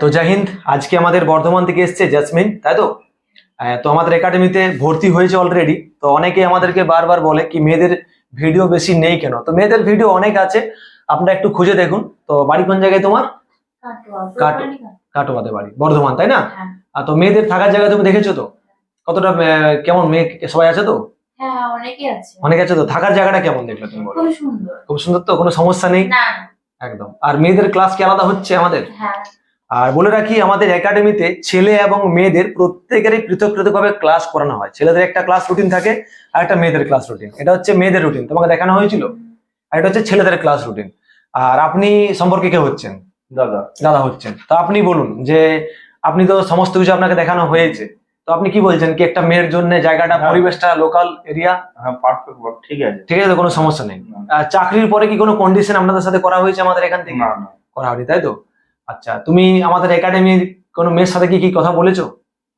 তো জয় হিন্দ আজকে আমাদের বর্ধমান থেকে এসছে জেসমিন তাই তো? তো আমাদের একাডেমিতে ভর্তি হয়েছে অলরেডি তো অনেকে আমাদেরকে বারবার বলে কি মেয়েদের ভিডিও বেশি নেই কেন? তো মেয়েদের ভিডিও অনেক আছে আপনারা একটু খুঁজে দেখুন। তো বাড়ি কোন জায়গায় তোমার। কাটোয়াতে বাড়ি বর্ধমান তাই না? হ্যাঁ। আর তো মেয়েদের থাকার জায়গা তুমি দেখেছ তো? কতটা কেমন মেয়ে সবাই আছে তো? হ্যাঁ অনেকে আছে। তো? থাকার জায়গাটা কেমন দেখলে তুমি বলো? খুব সুন্দর। তো? কোনো সমস্যা নেই? একদম। আর মেয়েদের ক্লাস কি আলাদা হচ্ছে আমাদের? হ্যাঁ। আর বলে রাখি আমাদের একাডেমিতে ছেলে এবং মেয়েদের প্রত্যেকেরই পৃথক পৃথকভাবে ক্লাস করানো হয়। ছেলেদের একটা ক্লাস রুটিন থাকে আর একটা মেয়েদের ক্লাস রুটিন এটা হচ্ছে মেয়েদের রুটিন তোমাকে দেখানো হয়েছিল? আর এটা হচ্ছে ছেলেদের ক্লাস রুটিন আর আপনি সম্পর্কে কে হচ্ছেন? দাদা। দাদা হচ্ছেন। তো আপনি বলুন যে আপনি তো সমস্ত কিছু আপনাকে দেখানো হয়েছে। তো আপনি কি বলছেন কি একটা মেয়ের জন্য জায়গাটা হ্যাঁ। পরিবেশটা লোকাল এরিয়া হ্যাঁ পারফেক্ট ঠিক আছে। ঠিক আছে তো কোনো সমস্যা নেই। আর চাকরির পরে কি কোনো কন্ডিশন আপনাদের সাথে করা হয়েছে আমাদের এখান থেকে। করা হয়নি তাই তো? আচ্ছা তুমি আমাদের একাডেমির কোনো মেয়ের সাথে কি কি কথা বলেছ?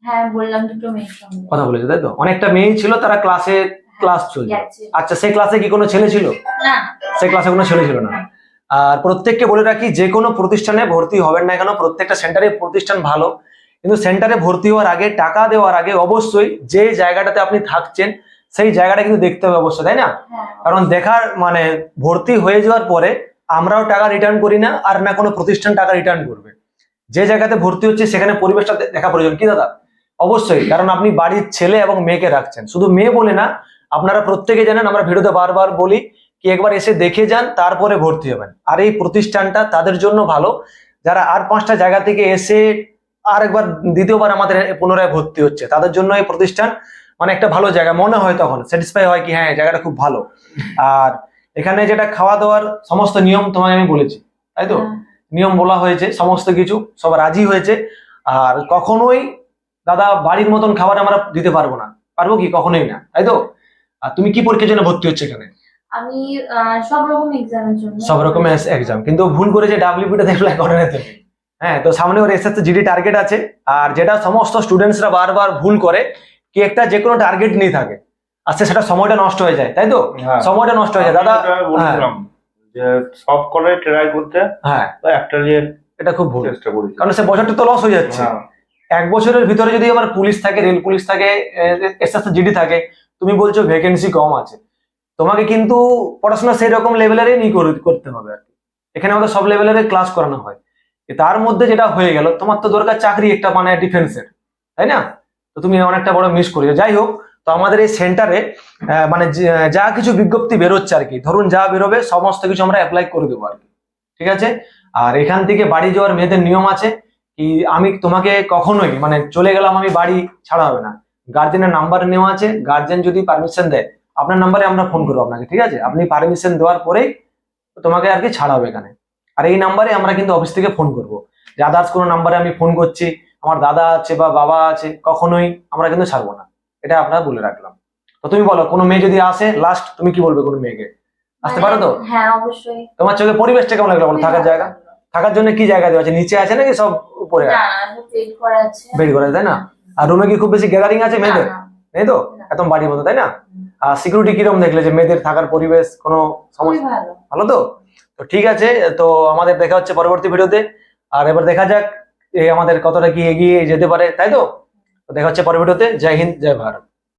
হ্যাঁ বললাম দুটো মেয়ের সঙ্গে। কথা বলেছ তাই তো? অনেকটা মেয়েই ছিল তারা ক্লাসে ক্লাস চলছে আচ্ছা সেই ক্লাসে কি কোনো ছেলে ছিল? না। সেই ক্লাসে কোনো ছেলে ছিল না। আর প্রত্যেককে বলে রাখি যে কোনো প্রতিষ্ঠানে ভর্তি হবেন না কেন প্রত্যেকটা সেন্টারে প্রতিষ্ঠান ভালো। কিন্তু সেন্টারে ভর্তি হওয়ার আগে টাকা দেওয়ার আগে অবশ্যই যে জায়গাটাতে আপনি থাকছেন সেই জায়গাটা কিন্তু দেখতে হবে অবশ্যই তাই না? হ্যাঁ। কারণ দেখার মানে ভর্তি হয়ে যাওয়ার পরে আমরাও টাকা রিটার্ন করি না আর না কোনো প্রতিষ্ঠান টাকা রিটার্ন করবে। যে জায়গাতে ভর্তি হচ্ছে সেখানে পরিবেশটা দেখা প্রয়োজন। কি দাদা? অবশ্যই, কারণ আপনি বাড়ির ছেলে এবং মেয়েকে রাখছেন। শুধু মেয়ে বলে না, আপনারা প্রত্যেকে জানেন, আমরা ভিডিওতে বারবার বলি কি একবার এসে দেখে যান, তারপরে ভর্তি হবেন। আর এই প্রতিষ্ঠানটা তাদের জন্য ভালো। যারা আর পাঁচটা জায়গা থেকে এসে আর একবার দ্বিতীয়বার আমাদের পুনরায় ভর্তি হচ্ছে, তাদের জন্য এই প্রতিষ্ঠান মানে একটা ভালো জায়গা। মনে হয় তখন স্যাটিসফাই হয় কি হ্যাঁ জায়গাটা খুব ভালো। আর এখানে যেটা খাওয়া দাওয়ার সমস্ত নিয়ম তোমাকে আমি বলেছি তাই তো? হ্যাঁ। নিয়ম বলা হয়েছে সমস্ত কিছু সব রাজি হয়েছে। আর কখনোই দাদা বাড়ির মতন খাবার আমরা দিতে পারব না। পারব কি? কখনোই না তাই তো? আর তুমি কি পরীক্ষার জন্য ভর্তি হচ্ছে এখানে? আমি সব রকম এক্সামের জন্য। সব রকমের এক্সাম কিন্তু ভুল করে যে ডাব্লিউপিটা অ্যাপ্লাই করে না তুমি হ্যাঁ তো সামনে ওর এসএসসি জিডি টার্গেট আছে। আর যেটা সমস্ত স্টুডেন্টসরা বারবার ভুল করে কি একটা যে কোনো টার্গেট নিয়ে থাকে। আস্তে সেটা সময়টা নষ্ট হয়ে যায় তাই তো? হ্যাঁ। সময়টা নষ্ট হয়ে যায়। দাদা বলছিলাম যে সব করে ট্রাই করতে হ্যাঁ। একটা নিয়ে এটা খুব ভুল। চেষ্টা করি কারণ সে বছরটা তো লস হয়ে যাচ্ছে। হ্যাঁ। এক বছরের ভিতরে যদি আমার পুলিশ থাকে রেল পুলিশ থাকে এসএসসি জিডি থাকে তুমি বলছো ভ্যাকেন্সি কম আছে। তোমাকে কিন্তু পড়াশোনা সেই রকম লেভেলেরই নিয়ে করতে হবে আর কি। এখানে আমাদের সব লেভেলের ক্লাস করানো হয়। তার মধ্যে যেটা হয়ে গেল তোমার তো দরকার চাকরি একটা মানে ডিফেন্সের তাই না? তো তুমি অনেকটা বড় মিস করেছ। যাই হোক তো আমাদের এই সেন্টারে মানে যা কিছু বিজ্ঞপ্তি বেরোচ্ছে আর কি, ধরুন যা বেরোবে সমস্ত কিছু আমরা অ্যাপ্লাই করে দেবো আর কি, ঠিক আছে? আর এখান থেকে বাড়ি যাওয়ার মেয়েদের নিয়ম আছে কি, আমি তোমাকে কখনোই মানে চলে গেলাম আমি বাড়ি ছাড়া হবে না। গার্জেনের নাম্বার নেওয়া আছে গার্জেন যদি পারমিশন দেয়, আপনার নাম্বারে আমরা ফোন করব আপনাকে, ঠিক আছে? আপনি পারমিশন দেওয়ার পরেই তোমাকে আর কি ছাড়া হবে এখানে। আর এই নাম্বারে আমরা কিন্তু অফিস থেকে ফোন করব। যে আদার্স কোনো নাম্বারে আমি ফোন করছি, আমার দাদা আছে বা বাবা আছে, কখনোই আমরা কিন্তু ছাড়বো না। এটা আপনারা বলে রাখলাম। তো তুমি বলো কোনো মেয়ে যদি আসে লাস্ট তুমি কি বলবে কোনো মেয়েকে? আসতে পারো তো? মানে, হ্যাঁ অবশ্যই। তোমার চোখে পরিবেশটা কেমন লাগল বলো? থাকার জায়গা? থাকার জন্য কি জায়গা দেওয়া আছে? নিচে আছে নাকি সব উপরে? বেড করে তাই না? আর রুমে কি খুব বেশি গ্যাদারিং আছে মেয়েদের। নেই তো? একদম বাড়ির মতো তাই না? আর সিকিউরিটি কীরকম দেখলে যে মেয়েদের থাকার পরিবেশ কোনো সমস্যা? ভালো। ভালো তো? তো ঠিক আছে তো আমাদের দেখা হচ্ছে পরবর্তী ভিডিওতে। আর এবার দেখা যাক এই আমাদের কতটা কি এগিয়ে যেতে পারে তাই তো? তো দেখা হচ্ছে পরের ভিডিওতে। জয় হিন্দ জয় ভারত।